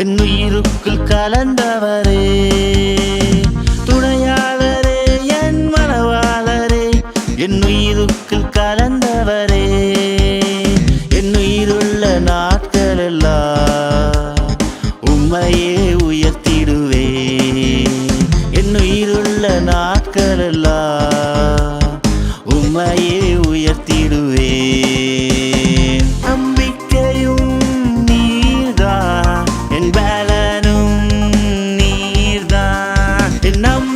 என் உயிருக்குள் கலந்தவரே. துணையாளரே என் மனவாளரே என் உயிருக்குள் கலந்தவரே. என் உயிருள்ள நாட்கள் எல்லாம் உண்மையே உயர்த்திடுவே என் உயிருள்ள நாட்கள் எல்லாம் உண்மையே நம்